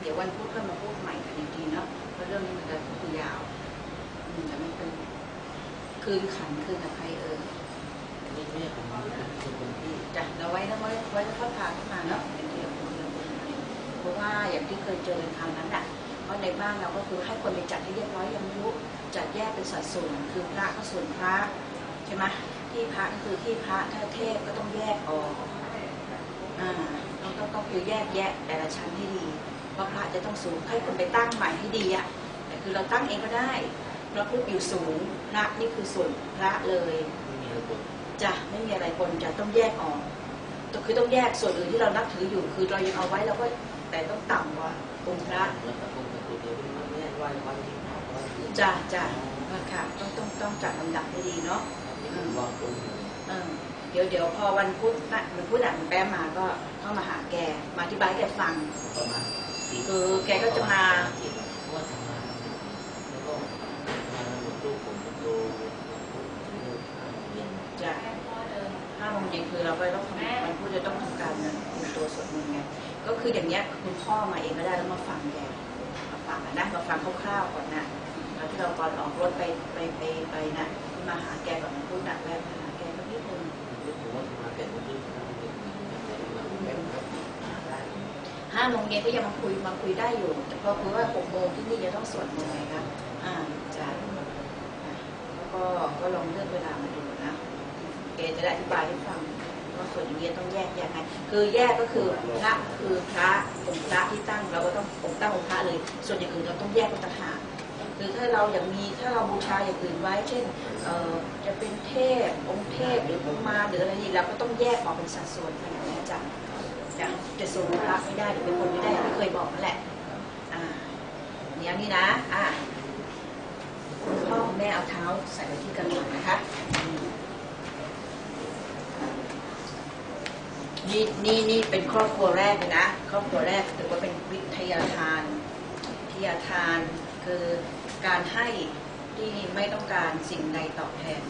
เดี๋ยววันพุธก็มาพูดใหม่กันอีกทีเนาะเพราะเรื่องนี้มันจะพูดยาวอืมแต่ไม่เป็นคืนขันคืนอภัยเออนี่แม่ผมคือคนที่จ้ะเราไว้นะไว้ไว้แล้วก็พาขึ้นมาเนาะเป็นเดียวเป็นเดียวเพราะว่าอย่างที่เคยเจอกันคราวนั้นอะเพราะในบ้านเราก็คือให้คนไปจัดให้เรียบร้อยยังรู้จัดแยกเป็นสัดส่วนคือพระก็ส่วนพระใช่ไหมที่พระก็คือที่พระถ้าเทพก็ต้องแยกออกอ่าต้องต้องคือแยกแยะแต่ละชั้นให้ดี เพราะพระจะต้องสูงให้คนไปตั้งใหม่ให้ดีอะแต่คือเราตั้งเองก็ได้พระพุทธอยู่สูงพระนี่คือส่วนพระเลยไม่มีระบบจะไม่มีอะไรปนจะต้องแยกออกต้องคือต้องแยกส่วนอื่นที่เรานับถืออยู่ คือเรายังเอาไว้เราก็แต่ต้องต่ำกว่าองค์พระแล้วก็คงจะตัวเดียวแม่ไหว้วันที่หาวันที่จ้ะจ้ะค่ะต้องต้องต้องจัดลำดับให้ดีเนาะวางตรงเออเดี๋ยวเดี๋ยวพอวันพุธนะวันพุธอะมันแป๊มมาก็เข้ามาหาแก มาอธิบายให้แกฟังประมาณสี่ คือแกก็จะมาเพราะว่าทำงานแล้วก็มาหมดลูกผมโตเรียนจะห้าโมงเย็นคือเราก็ต้องทำวันพุธจะต้องทำการนะคุมตัวสวดมนต์ไงก็คืออย่างเนี้ยคุณพ่อมาเองก็ได้แล้วมาฟังแกมาฟังนะมาฟังคร่าวๆก่อนนะตอนที่เราก่อนออกรถไปไปไปไปนะที่มาหาแกก่อนพูดนะแวะมาหาแกก็นิดนึง ผมว่าทำงานแต่ไม่ได้ทำเป็นแบบครับ ห้าโมงเย็นก็ยังมาคุยมาคุยได้อยู่แต่พอคุยว่าหกโมงที่นี่จะต้องสวดมนต์ไงครับอ่าจ้ะแล้วก็ก็ลองเลือกเวลามาดูนะแกจะได้อธิบายให้ฟังว่าส่วนอย่างนี้ยต้องแยกยังไงคือแยกก็คือพระคือพระองค์พระที่ตั้งเราก็ต้ององค์ตั้งองค์พระเลย ส่วนอย่างอื่นเราต้องแยกเป็นต่างหากคือถ้าเราอย่างมีถ้าเราบูชาอย่างอื่นไว้ เช่นเอ่อจะเป็นเทพองค์เทพหรือพมาหรืออะไรนี่เราก็ต้องแยกออกเป็นสัดส่วนกันอย่างนี้จ้ะ จะจะสูงพระไม่ได้หรือเป็นคนไม่ได้อย่างที่เคยบอกนั่นแหละอ่าเนี่ยนี่นะอ่าคุณพ่อคุณแม่เอาเท้าใส่ไว้ที่กระหลังนะคะนี่นี่นี่เป็นครอบครัวแรกเลยนะ ครอบครัวแรกถือว่าเป็นวิทยาทานวิทยาทานคือการให้ที่ไม่ต้องการสิ่งใดตอบแทน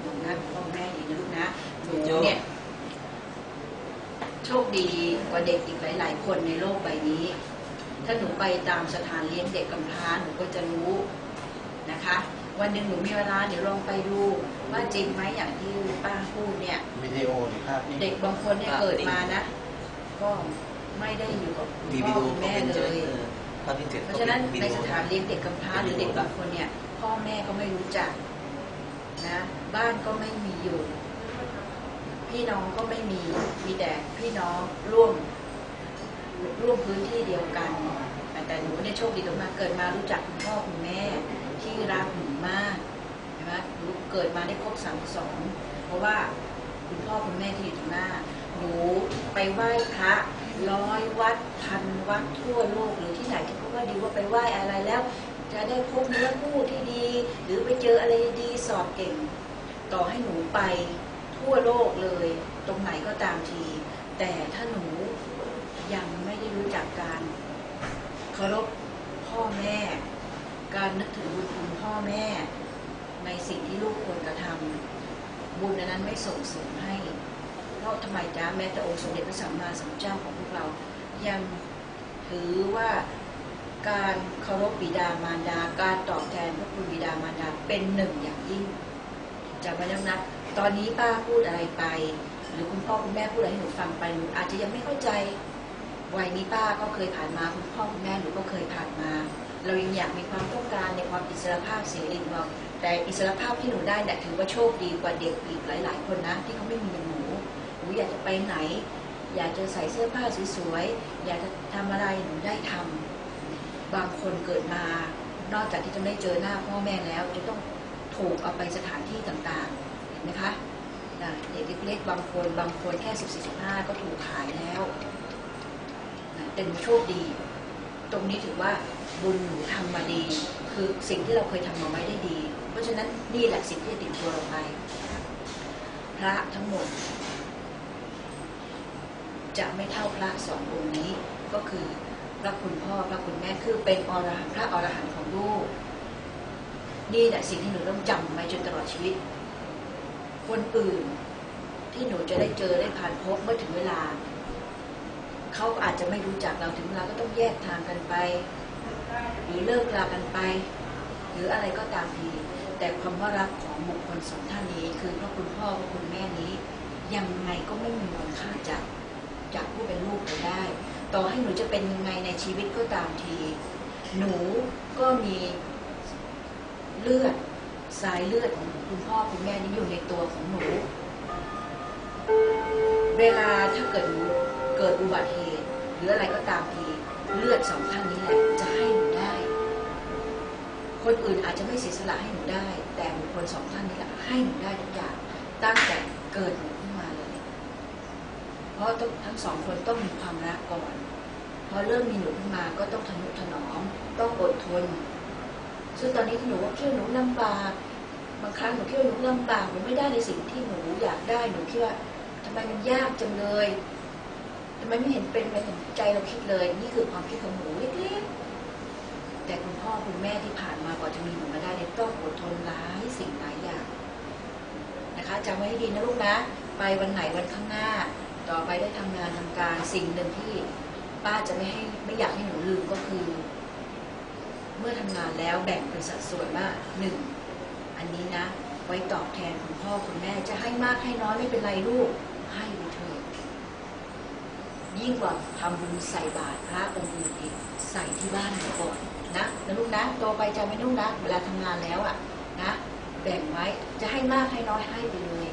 หนูนะพ่อแม่ดีนะลูกนะหนูเนี่ยโชคดีกว่าเด็กอีกหลาย ๆ คนในโลกใบนี้ ถ้าหนูไปตามสถานเลี้ยงเด็กกำพร้าหนูก็จะรู้นะคะ วันหนึ่งหนูมีเวลาเดี๋ยวลองไปดูว่าจริงไหมอย่างที่ป้าพูดเนี่ยวิดีโอหรือภาพนี่เด็กบางคนเนี่ยเกิดมานะ ก็ไม่ได้อยู่กับคุณมีพ่วิอดีโอคุณก็แม่เป็นเลเจยอภาพที่เจ็ดเพราะฉะนั้นในสถานเลี้ยงเด็กกำพร้าหรือเด็กบางคนเนี่ย พ่อแม่ก็ไม่รู้จักนะบ้านก็ไม่มีอยู่ พี่น้องก็ไม่มีมีแต่พี่น้องร่วม ร่วมพื้นที่เดียวกัน แต่หนูเนี่ยโชคดีตรงมาเกิดมารู้จักคุณพ่อคุณแม่ที่รักหนูมากใช่ไหมหนูเกิดมาได้ครบสามสองเพราะว่าคุณพ่อคุณแม่ที่อยู่ตรงหน้า หนูไปไหว้พระร้อยวัดพันวัดทั่วโลกหรือที่ไหนที่เขาว่าดีว่าไปไหว้อะไรแล้ว จะได้พบเนื้อคู่ที่ดี หรือไปเจออะไรดีสอบเก่ง ต่อให้หนูไปทั่วโลกเลย ตรงไหนก็ตามที แต่ถ้าหนูยัง จักการเคารพพ่อแม่ การนึกถึงบุญคุณพ่อแม่ ในสิ่งที่ลูกควรกระทำบุญนั้นไม่ส่งเสริมให้ เพราะทำไมจ้าแม้แต่องค์สมเด็จพระสัมมาสัมพุทธเจ้าของพวกเรา ยังถือว่าการเคารพบิดามารดา การตอบแทนพระคุณบิดามารดาเป็นหนึ่งอย่างยิ่งจำไว้แล้วนะตอนนี้ป้าพูดอะไรไป หรือคุณพ่อคุณแม่พูดอะไรให้หนูฟังไปหนูอาจจะยังไม่เข้าใจ วัยนี้ป้าก็เคยผ่านมาคุณพ่อคุณแม่หนูก็เคยผ่านมา เรายังอยากมีความต้องการในความอิสรภาพเสรีของเราแต่อิสรภาพที่หนูได้เนี่ยถือว่าโชคดีกว่าเด็กอีกหลาย ๆ คนนะที่เขาไม่มีอย่างหนูหนูอยากจะไปไหน อยากจะใส่เสื้อผ้าสวยๆอยากจะทำอะไรหนูได้ทำบางคนเกิดมา นอกจากที่จะไม่เจอหน้าพ่อแม่แล้ว จะต้องถูกเอาไปสถานที่ต่างๆเห็นไหมคะนะเด็กเล็กๆบางคนบางคนแค่สิบสี่สิบห้าก็ถูกขายแล้ว นะแต่หนูโชคดี ตรงนี้ถือว่าบุญหนูทำมาดี คือสิ่งที่เราเคยทำมาไว้ได้ดี เพราะฉะนั้นนี่แหละสิ่งที่ติดตัวเราไป พระทั้งหมด จะไม่เท่าพระสององค์นี้ก็คือพระคุณพ่อพระคุณแม่คือเป็นอรหันต์พระอรหันต์ของลูกนี่แหละสิ่งที่หนูต้องจำไว้จนตลอดชีวิต คนอื่นที่หนูจะได้เจอได้ผ่านพบเมื่อถึงเวลา เขาอาจจะไม่รู้จักเราถึงเวลาก็ต้องแยกทางกันไป หรือเลิกลากันไป หรืออะไรก็ตามทีแต่ความว่ารักของบุคคลสองท่านนี้ คือพระคุณพ่อพระคุณแม่นี้ ยังไงก็ไม่มีมูลค่าจากจากผู้เป็นลูกไปได้ ต่อให้หนูจะเป็นยังไงในชีวิตก็ตามที หนูก็มีเลือดสายเลือดของคุณพ่อคุณแม่นี้อยู่ในตัวของหนู เวลาถ้าเกิดหนูเกิดอุบัติเหตุ หรืออะไรก็ตามทีเลือดสองท่านนี้แหละจะให้หนูได้ คนอื่นอาจจะไม่เสียสละให้หนูได้ แต่บุคคลสองท่านนี้แหละให้หนูได้ทุกอย่างตั้งแต่เกิดหนูขึ้นมาเลย เพราะทั้งสองคนต้องมีความรักก่อนพอเริ่มมีหนูขึ้นมาก็ต้องทนุถนอม ต้องอดทน ซึ่งตอนนี้ที่หนูว่าคิดว่าหนูลำบากบางครั้งหนูคิดว่าหนูลำบากหนูไม่ได้ในสิ่งที่หนูอยากได้หนูคิดว่าทำไมมันยากจังเลย ทำไมไม่เห็นเป็นไปเห็นใจเราคิดเลย นี่คือความคิดของหนูเล็กๆแต่คุณพ่อคุณแม่ที่ผ่านมากว่าจะมีหนูมาได้เนี่ยต้องอดทนหลายสิ่งหลายอย่างนะคะจำไว้ให้ดีนะลูกนะ ไปวันไหนวันข้างหน้า ต่อไปได้ทำงานทำการสิ่งหนึ่งที่ป้าจะไม่ให้ไม่อยากให้หนูลืมก็คือ เมื่อทำงานแล้วแบ่งเป็นสัดส่วนว่าหนึ่งอันนี้นะ ไว้ตอบแทนคุณพ่อคุณแม่จะให้มากให้น้อยไม่เป็นไรลูกให้ไปเถอะ ยิ่งกว่าทำบุญใส่บาตรพระองค์อื่นอีกใส่ที่บ้านก่อนนะนะลูกนะโตไปจะไม่ลูกนะเวลาทำงานแล้วอะนะแบ่งไว้จะให้มากให้น้อยให้ไปเลย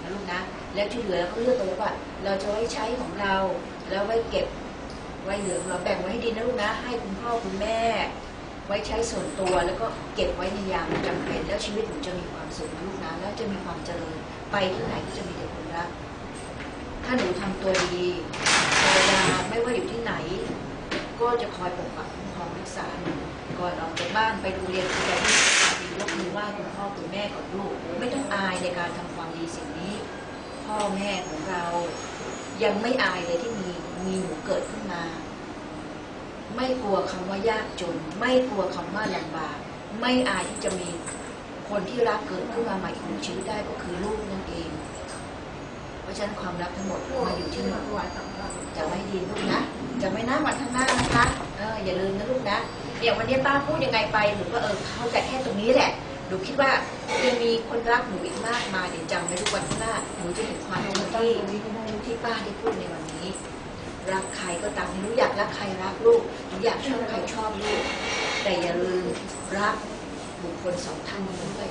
นะลูกนะ แล้วที่เหลือเราก็เลือกตัวว่าเราจะไว้ใช้ของเรา แล้วไว้เก็บไว้เหลือเราแบ่งไว้ให้ดีนะลูกนะ ให้คุณพ่อคุณแม่ ไว้ใช้ส่วนตัวแล้วก็เก็บไว้ในยามจำเป็นแล้วชีวิตหนูจะมีความสุขนะลูกนะแล้วจะมีความเจริญไปที่ไหนก็จะมีแต่คนรัก ถ้าหนูทำตัวดีเวลาไม่ว่าอยู่ที่ไหน ก็จะคอยปกปักคุ้มครองรักษาหนูก่อนออกจากบ้านไปโรงเรียนไปที่ยกมือไหว้คุณพ่อคุณแม่ของลูกไม่ต้องอายในการทำความดีสิ่งนี้ พ่อแม่ของเรายังไม่อายเลยที่มีมีหนูเกิดขึ้นมา ไม่กลัวคำว่ายากจน ไม่กลัวคำว่าลำบากไม่อายที่จะมีคนที่รักเกิดขึ้นมาใหม่ของชีวิตได้ก็คือลูกนั่นเอง ราะฉะนั้นความรักทั้งหมดมาอยู่ที่หนูจะไม่ดีลูกนะจะไม่น่าวันข้างหน้านะคะเอออย่าลืมนะลูกนะอย่างวันนี้ป้าพูดยังไงไปหนูก็เออเข้าใจแค่ตรงนี้แหละหนูคิดว่ายังมีคนรักหนูอีกมากมายเดี๋ยวจำไว้ทุกวันข้างหน้าหนูจะเห็นความจริงที่ที่ป้าได้พูดในวันนี้ รักใครก็ตามหนูอยากรักใครรักลูกหนูอยากชอบใครชอบลูกแต่อย่าลืมรักบุคคลสองท่านนี้ด้วย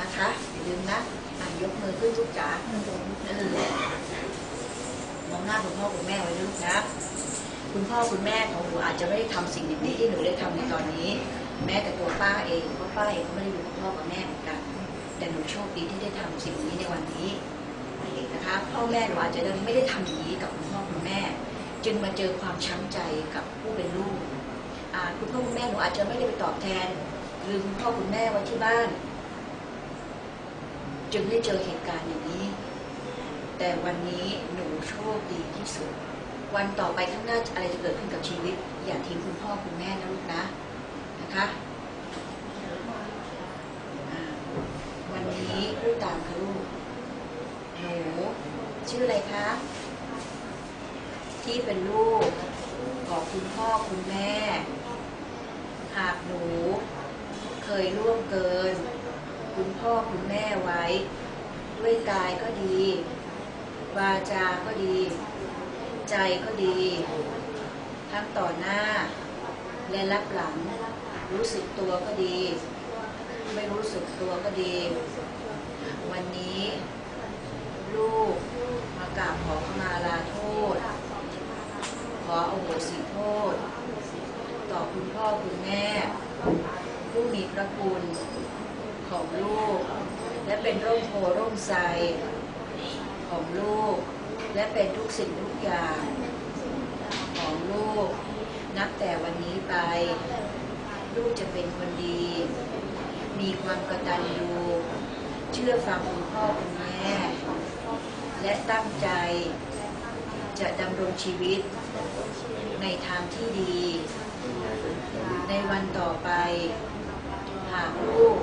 นะคะอย่าลืมนะอะยกมือขึ้นทุกจ๋ามองหน้าคุณพ่อคุณแม่ไว้ด้วยลูกนะ คุณพ่อคุณแม่ของหนูอาจจะไม่ได้ทำสิ่งดีๆที่หนูได้ทำในตอนนี้ แม้แต่ตัวป้าเองเพราะป้าเองก็ไม่ได้อยู่กับพ่อกับแม่เหมือนกัน แต่หนูโชคดีที่ได้ทำสิ่งนี้ในวันนี้นะคะพ่อแม่หนูอาจจะไม่ได้ทำอย่างนี้กับคุณพ่อคุณแม่ จึงมาเจอความช้ำใจกับผู้เป็นลูกอ่าคุณพ่อคุณแม่หนูอาจจะไม่ได้ไปตอบแทนลืมคุณพ่อคุณแม่ไว้ที่บ้าน จึงได้เจอเหตุการณ์อย่างนี้ แต่วันนี้หนูโชคดีที่สุด วันต่อไปข้างหน้าอะไรจะเกิดขึ้นกับชีวิต อย่าทิ้งคุณพ่อคุณแม่นะลูกนะนะคะวันนี้พูดตามค่ะลูกหนูชื่ออะไรคะที่เป็นลูกของคุณพ่อคุณแม่ หากหนูเคยล่วงเกิน คุณพ่อคุณแม่ไว้ ด้วยกายก็ดี วาจาก็ดี ใจก็ดี ทั้งต่อหน้า และรับหลัง รู้สึกตัวก็ดี ไม่รู้สึกตัวก็ดี วันนี้ ลูกมากราบขอขมาลาโทษ ขออโหสิโทษ ต่อคุณพ่อคุณแม่ผู้มีพระคุณ ของลูก และเป็นร่มโพร่มไทรของลูก และเป็นทุกสิ่งทุกอย่างของลูก นับแต่วันนี้ไป ลูกจะเป็นคนดี มีความกตัญญูเชื่อฟังคุณพ่อคุณแม่ และตั้งใจจะดำรงชีวิตในทางที่ดี ในวันต่อไป หากลูก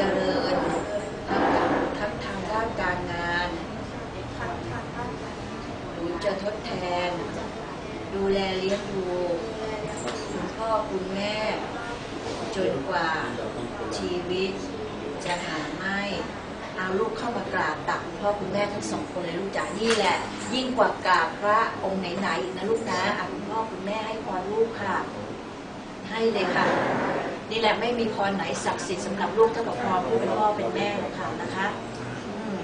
เจริญทั้งทางด้านการงานจะทดแทน ดูแลเลี้ยงดูคุณพ่อคุณแม่ จนกว่าชีวิตจะหาไม่เอาลูกเข้ามากราบตักคุณพ่อคุณแม่ทั้งสองคนเลยลูกจ๋านี่แหละ ยิ่งกว่ากราบพระองค์ไหนๆอีกนะลูกนะอะคุณพ่อคุณแม่ให้พรลูกค่ะ ให้เลยค่ะ นี่แหละไม่มีพรไหนศักดิ์สิทธิ์สำหรับลูกเท่ากับพรผู้เป็นพ่อเป็นแม่ของเขานะคะอืม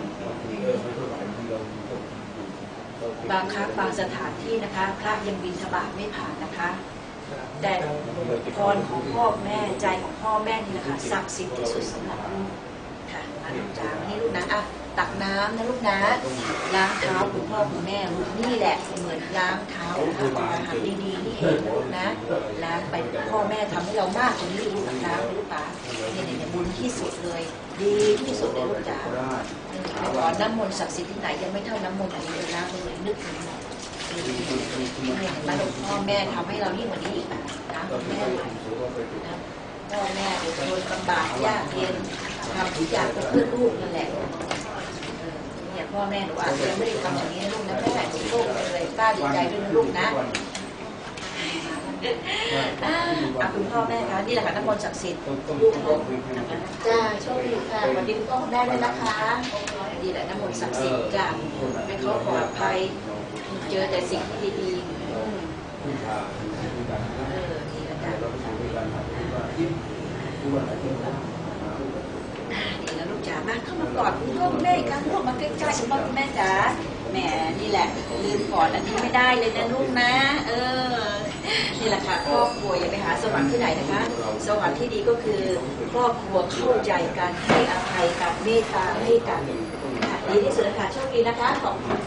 บางครั้งบางสถานที่นะคะ พระยังบินทบาทไม่ผ่านนะคะ แต่พรของพ่อแม่ใจของพ่อแม่นี่แหละค่ะศักดิ์สิทธิ์ที่สุดสำหรับลูกค่ะมาลูกจ๋ามานี่ลูกนะอะ ตักน้ำนะลูกนะ ล้างเท้าคุณพ่อคุณแม่ลูกนี่แหละเหมือนล้างเท้าค่ะอาหารดีๆนี่เองนะลูกนะ ล้างไปพ่อแม่ทำให้เรามากกว่านี้ลูกล้างไปลูกป๋าเนี่ยเนี่ยบุญที่สุดเลย ดีที่สุดเลยลูกจ๋าขอน้ำมนต์ศักดิ์สิทธิ์ที่ไหนยังไม่เท่าน้ำมนต์อันนี้เลยล้างไปเลยนึกถึงหน่อยเนี่ยเห็นไหมลูกพ่อแม่ทำให้เรายิ่งกว่านี้อีกนะคุณแม่นะพ่อแม่เป็นคนลำบากยากเย็นทำทุกอย่างเพื่อลูกนั่นแหละ พ่อแม่หนูอาจจะยังไม่ได้ทำอย่างนี้นะลูกนะแม่หนูโชคดีเลยป้าดีใจด้วยนะลูกนะอ่าอะคุณพ่อแม่คะนี่แหละค่ะน้ำมนต์ศักดิ์สิทธิ์ลูกลูกนะคะจ้าโชคดีค่ะสวัสดีคุณพ่อคุณแม่ด้วยนะคะนี่แหละน้ำมนต์ศักดิ์สิทธิ์จ้าให้เขาปลอดภัยเจอแต่สิ่งที่ดีๆอืมเออดีแล้วจ้ะนี่แล้วลูก จ๋ามาเข้ามากอดคุณพ่อคุณแม่อีกครั้งลูกมาใกล้ๆคุณพ่อคุณแม่จ๋าแหมนี่แหละลืมกอดอันนี้ไม่ได้เลยนะลูกนะ เออ นี่แหละค่ะครอบครัวอย่าไปหาสวรรค์ที่ไหนนะคะ สวรรค์ที่ดีก็คือครอบครัวเข้าใจกันให้อภัยกันเมตตาให้กันค่ะดีที่สุดนะคะโชคดีนะคะขอบคุณ